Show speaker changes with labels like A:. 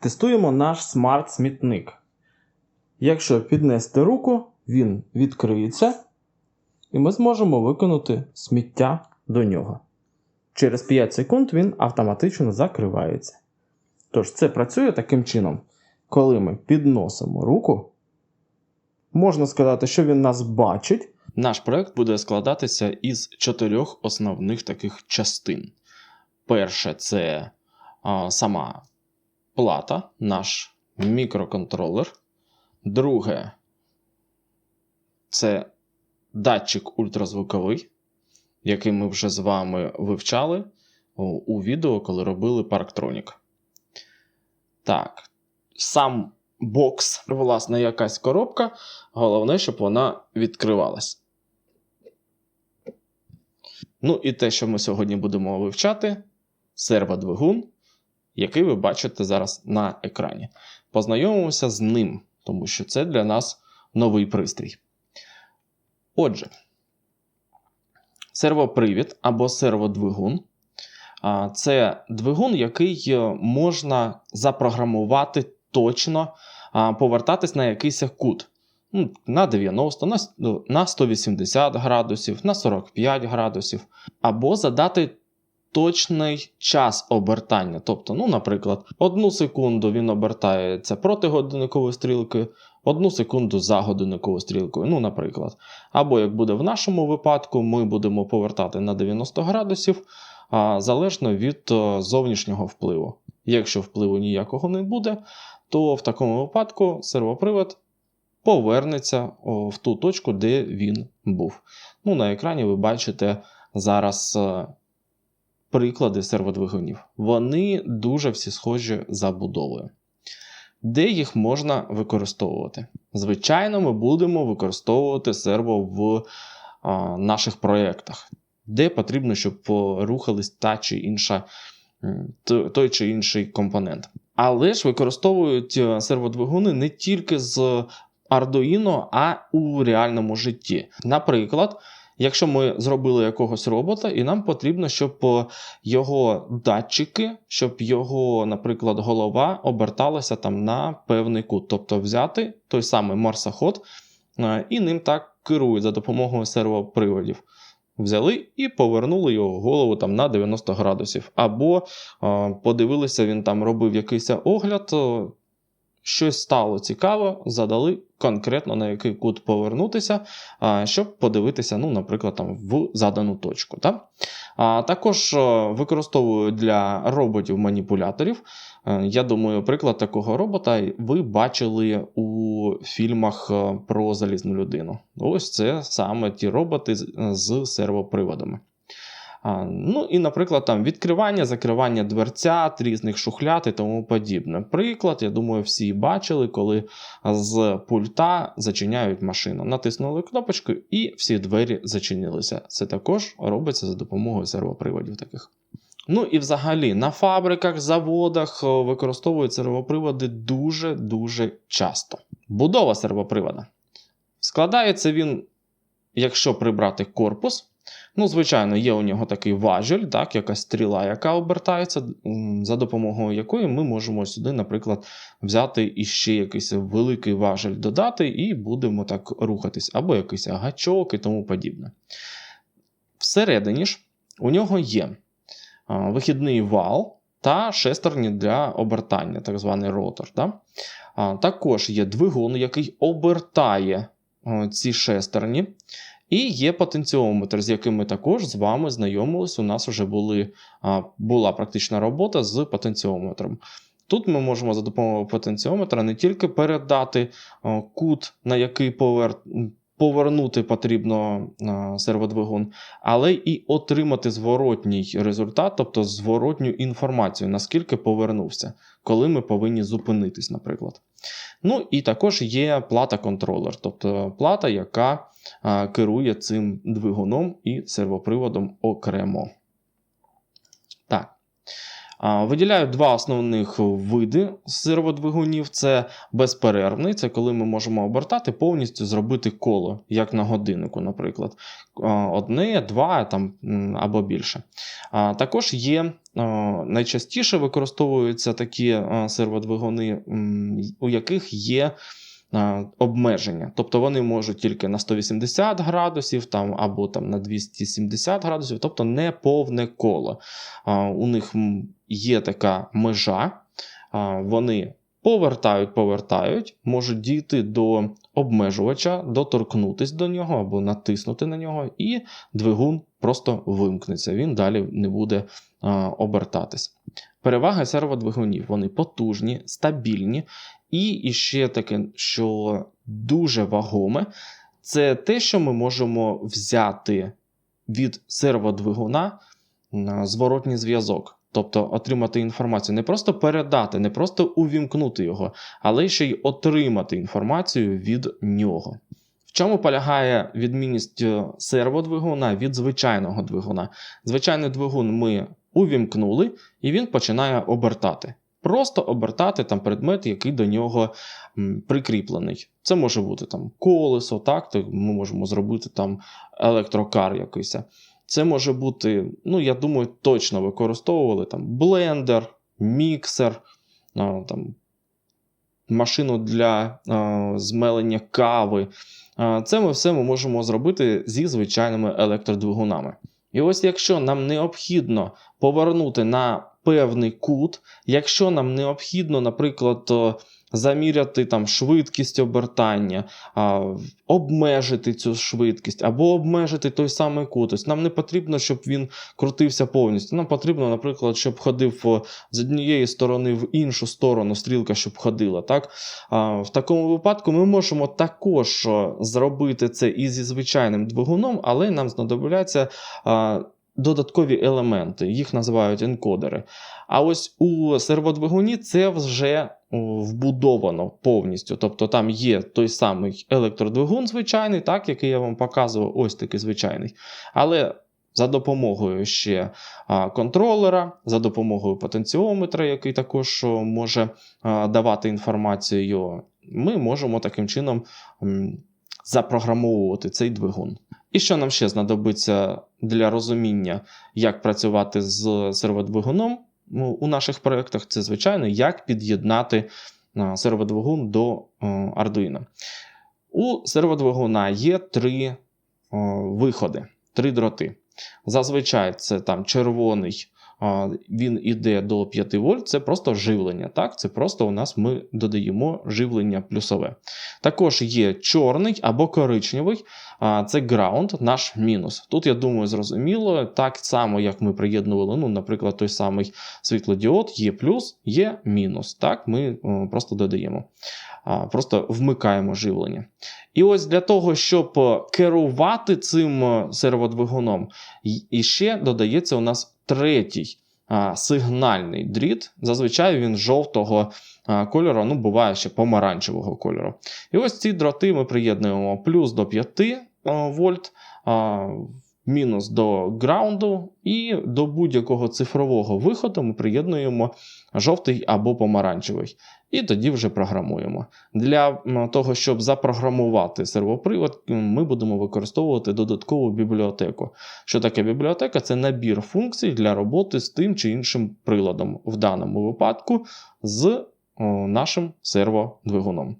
A: Тестуємо наш смарт-смітник. Якщо піднести руку, він відкриється, і ми зможемо виконати сміття до нього. Через 5 секунд він автоматично закривається. Тож, це працює таким чином, коли ми підносимо руку, можна сказати, що він нас бачить.
B: Наш проект буде складатися із чотирьох основних таких частин. Перше це а, сама плата, наш мікроконтролер. Друге це датчик ультразвуковий, який ми вже з вами вивчали у, відео, коли робили парктронік. Так, сам бокс, власне, якась коробка. Головне, щоб вона відкривалась. Ну і те, що ми сьогодні будемо вивчати, серводвигун, який ви бачите зараз на екрані. Познайомимося з ним, тому що це для нас новий пристрій. Отже, сервопривід або серводвигун це двигун, який е, можна запрограмувати точно, повертатись на якийсь кут. Ну, На 90, на, с- ну, на 180 градусів, на 45 градусів, або задати точний час обертання. Тобто, ну, наприклад, одну секунду він обертається проти годинникової стрілки, одну секунду за годинниковою стрілкою. Ну, наприклад. Або як буде в нашому випадку, ми будемо повертати на 90 градусів, залежно від е, зовнішнього впливу. Якщо впливу ніякого не буде, то в такому випадку сервопривод повернеться в ту точку, де він був. Ну, на екрані ви бачите зараз е, приклади серводвигунів. Вони дуже всі схожі за будовою. Де їх можна використовувати? Звичайно, ми будемо використовувати серво в а, наших проєктах, де потрібно, щоб рухались та чи інша, той чи інший компонент. Але ж використовують е, серводвигуни не тільки з Arduino, а у реальному житті. Наприклад, якщо ми зробили якогось робота, і нам потрібно, щоб е, його датчики, щоб його, наприклад, голова оберталася там на певний кут, тобто взяти той самий марсоход е, і ним так керують за допомогою сервоприводів. Взяли і повернули його голову там на 90 градусів. Або е, подивилися, він там робив якийсь огляд, щось стало цікаво, задали конкретно на який кут повернутися, щоб подивитися, ну, наприклад, там, в задану точку. Так? А, також використовую для роботів-маніпуляторів. Е, Я думаю, приклад такого робота ви бачили у фільмах е, про залізну людину. Ось це саме ті роботи з сервоприводами. Ну і, наприклад, там відкривання, закривання дверцят, різних шухляд і тому подібне. Приклад, я думаю, всі бачили, коли з пульта зачиняють машину. Натиснули кнопочку і всі двері зачинилися. Це також робиться за допомогою сервоприводів таких. Ну і взагалі на фабриках, заводах е, використовують сервоприводи дуже-дуже часто. Будова сервопривода. Складається він, якщо прибрати корпус. Ну, звичайно, є у нього такий важіль, так, якась стріла, яка обертається, за допомогою якої ми можемо сюди, наприклад, взяти іще якийсь великий важіль додати, і будемо так рухатись, або якийсь гачок і тому подібне. Всередині ж у нього є вихідний вал та шестерні для обертання, так званий ротор. Да? Також є двигун, який обертає ці шестерні. І є потенціометр, з яким ми також з вами знайомились. У нас вже були, була практична робота з потенціометром. Тут ми можемо за допомогою потенціометра не тільки передати кут, на який повер... повернути потрібно серводвигун, але і отримати зворотній результат, тобто зворотню інформацію, наскільки повернувся, коли ми повинні зупинитись, наприклад. Ну і також є плата-контролер, тобто плата, яка керує цим двигуном і сервоприводом окремо. Так. Виділяють два основних види серводвигунів: це безперервний, це коли ми можемо обертати повністю зробити коло, як на годиннику, наприклад. Одне, два там, або більше. Також є найчастіше використовуються такі серводвигуни, у яких є обмеження. Тобто вони можуть тільки на 180 градусів там, або там, на 270 градусів, тобто не повне коло. У них є така межа, вони повертають, повертають, можуть дійти до обмежувача, доторкнутися до нього або натиснути на нього, і двигун просто вимкнеться. Він далі не буде обертатись. Переваги серводвигунів вони потужні, стабільні, і і ще таке, що дуже вагоме, це те, що ми можемо взяти від серводвигуна на зворотній зв'язок. Тобто отримати інформацію, не просто передати, не просто увімкнути його, але ще й отримати інформацію від нього. В чому полягає відмінність е, серводвигуна від звичайного двигуна? Звичайний двигун ми увімкнули, і він починає обертати. Просто обертати там предмет, який до нього прикріплений. Це може бути там колесо, так, то ми можемо зробити там електрокар якийсь. Це може бути, ну, я думаю, точно використовували там блендер, міксер, там, машину для змелення кави. Це ми все ми можемо зробити зі звичайними електродвигунами. І ось якщо нам необхідно повернути на певний кут, якщо нам необхідно, наприклад, заміряти там швидкість обертання, обмежити цю швидкість або обмежити той самий кут. Тобто нам не потрібно, щоб він крутився повністю. Нам потрібно, наприклад, щоб ходив з однієї сторони в іншу сторону стрілка, щоб ходила. Так? В такому випадку ми можемо також зробити це і зі звичайним двигуном, але нам знадобляться. Додаткові елементи, їх називають енкодери. А ось у серводвигуні це вже вбудовано повністю. Тобто там є той самий електродвигун звичайний, так, який я вам показував, ось такий звичайний. Але за допомогою ще контролера, за допомогою потенціометра, який також може давати інформацію, ми можемо таким чином запрограмовувати цей двигун. І що нам ще знадобиться для розуміння, як працювати з серводвигуном ну, у наших проєктах, це звичайно, як під'єднати а, серводвигун до а, Arduino. У серводвигуна є три виходи, три дроти. Зазвичай це там червоний. Він іде до 5 вольт, це просто живлення. Так? Це просто у нас ми додаємо живлення плюсове. Також є чорний або коричневий, це ground, наш мінус. Тут, я думаю, зрозуміло, так само, як ми приєднували, ну, наприклад, той самий світлодіод, є плюс, є мінус. Так, ми просто додаємо, просто вмикаємо живлення. І ось для того, щоб е, керувати цим е, серводвигуном, і ще додається у нас третій а, сигнальний дріт. Зазвичай він жовтого а, кольору, ну буває ще помаранчевого кольору. І ось ці дроти ми приєднуємо плюс до 5 а, вольт, а, мінус до граунду, і до будь-якого цифрового виходу ми приєднуємо жовтий або помаранчевий. І тоді вже програмуємо. Для того, щоб запрограмувати сервопривод, ми будемо використовувати додаткову бібліотеку. Що таке бібліотека? Це набір функцій для роботи з тим чи іншим приладом, в даному випадку з нашим серводвигуном.